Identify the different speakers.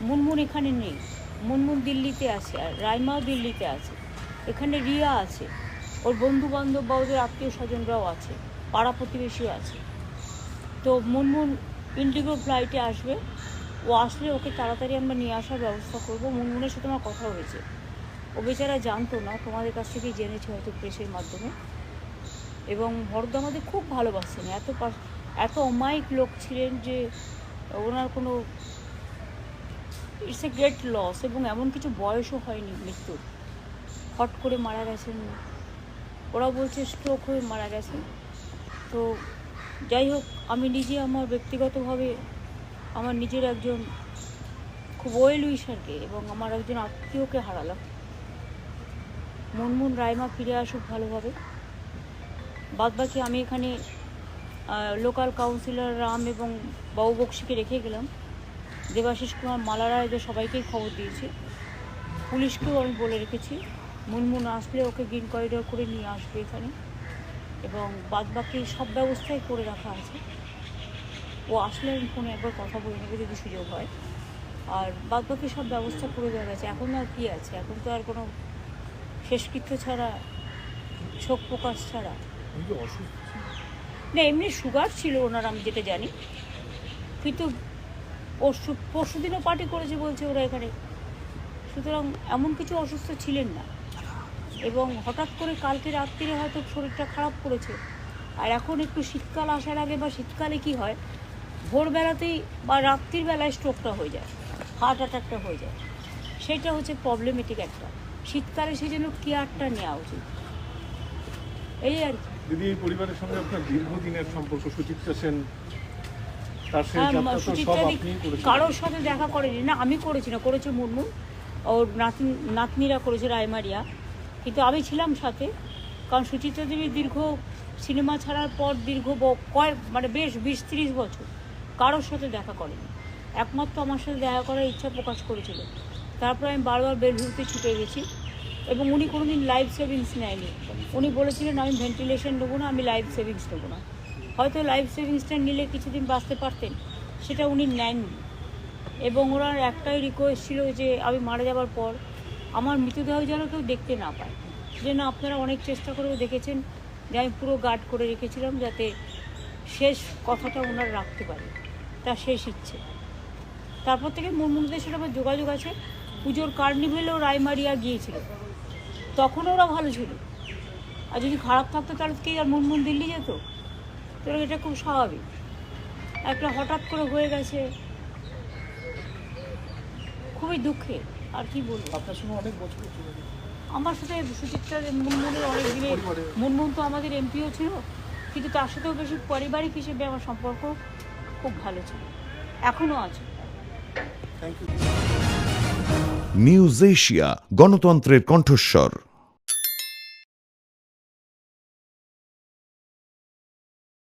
Speaker 1: মুনমুন এখানে নেই। মুনমুন দিল্লিতে আছে আর রাইমাও দিল্লিতে আছে। এখানে রিয়া আছে। ওর বন্ধু বান্ধব বা ওদের আত্মীয় স্বজনরাও আছে। পাড়া প্রতিবেশীও আছে। তো মুনমুন ইন্ডিগো ফ্লাইটে আসবে। ও আসলে ওকে তাড়াতাড়ি আমরা নিয়ে আসার ব্যবস্থা করব। মুনমুনের সাথে আমার কথা হয়েছে। ও বেচারা জানতো না, তোমাদের কাছ থেকেই জেনেছে হয়তো প্রেসের মাধ্যমে। এবং ভরত আমাদের খুব ভালোবাসতেন। এত এত অমায়িক লোক ছিলেন যে ওনার কোনো ইটস এ গ্রেট লস এবং এমন কিছু বয়সও হয়নি মৃত্যুর। হট করে মারা গেছেন। ওরা বলছে স্ট্রোক হয়ে মারা গেছেন তো যাই হোক, আমি নিজে আমার ব্যক্তিগতভাবে আমার নিজের একজন খুব ওয়েল উইশারকে এবং আমার একজন আত্মীয়কে হারালাম। মুনমুন রাইমা ফিরে আসুক ভালোভাবে। বাদবাকি আমি এখানে লোকাল কাউন্সিলর রাম এবং বাবু বক্সিকে রেখে গেলাম। দেবাশিস কুমার মালারা এদের সবাইকেই খবর দিয়েছি। পুলিশকেও আমি বলে রেখেছি মুনমুন আসলে ওকে গ্রিন করিডোর করে নিয়ে আসবে এখানে। এবং বাদবাকি সব ব্যবস্থাই করে রাখা আছে। ও আসলে আমি ফোনে একবার কথা বলে নেবে যদি সুযোগ হয়। আর বাদবাকি সব ব্যবস্থা করে দেওয়া গেছে। এখন আর কী আছে? এখন তো আর কোনো শেষকৃত্য ছাড়া শোক প্রকাশ ছাড়া। না এমনি সুগার ছিল ওনার আমি যেটা জানি। কিন্তু পরশু পরশু দিনও পার্টি করেছে বলছে ওরা এখানে। সুতরাং এমন কিছু অসুস্থ ছিলেন না। এবং হঠাৎ করে কালকে রাত্রিরে হয়তো শরীরটা খারাপ করেছে। আর এখন একটু শীতকাল আসার আগে বা শীতকালে কি হয়, ভোরবেলাতেই বা রাত্রির বেলায় স্ট্রোকটা হয়ে যায় হার্ট অ্যাটাকটা হয়ে যায়। সেটা হচ্ছে প্রবলেমেটিক একটা। শীতকালে সেই জন্য কেয়ারটা নেওয়া উচিত। এই আর কি।
Speaker 2: দিদি, এই পরিবারের সঙ্গে আপনার দীর্ঘদিনের সম্পর্ক, সুচিত্রা সেন
Speaker 1: কারোর সাথে দেখা করেনি। না আমি করেছি না করেছে মুর্মু ওর নাতনি নাতনিরা করেছে রায়মারিয়া। কিন্তু আমি ছিলাম সাথে। কারণ সুচিত্রা দেবী দীর্ঘ সিনেমা ছাড়ার পর দীর্ঘ কয়েক মানে বেশ বিশ তিরিশ বছর কারোর সাথে দেখা করেনি। একমাত্র আমার সাথে দেখা করার ইচ্ছা প্রকাশ করেছিল। তারপর আমি বারবার বেলহুড়তে ছুটে গেছি এবং উনি কোনোদিন লাইফ সেভিংস নেয়নি। উনি বলেছিলেন আমি ভেন্টিলেশন নেব না আমি লাইফ সেভিংস নেব না। হয়তো লাইফ সেভিংসটা নিলে কিছুদিন বাঁচতে পারতেন, সেটা উনি নেননি। এবং ওনার একটাই রিকোয়েস্ট ছিল যে, আমি মারা যাবার পর আমার মৃতদেহ যেন কেউ দেখতে না পায়। যেন আপনারা অনেক চেষ্টা করেও দেখেছেন যে, আমি পুরো গার্ড করে রেখেছিলাম যাতে শেষ কথাটা ওনার রাখতে পারে তা শেষ ইচ্ছে। তারপর থেকে মুরমুনদের সাথে আমার যোগাযোগ আছে। পুজোর কার্নিভেলেও রায়মারিয়া গিয়েছিল। তখন ওরা ভালো ছিল। আর যদি খারাপ থাকতো, তাহলে কি আর মুনমুন দিল্লি যেত? তো এটা খুব স্বাভাবিক। একটা হঠাৎ করে হয়ে গেছে। খুবই দুঃখে আর কি বলব?
Speaker 2: আপনার সঙ্গে অনেক বছর
Speaker 1: আমার সাথে সুচিত্রা মুনমুনের অনেক দিনে মুনমুন তো আমাদের এমপিও ছিল কিন্তু তার সাথেও বেশি পারিবারিক হিসেবে আমার সম্পর্ক খুব ভালো ছিল। এখনও আছে।
Speaker 3: নিউজ এশিয়া গণতন্ত্রের কণ্ঠস্বর।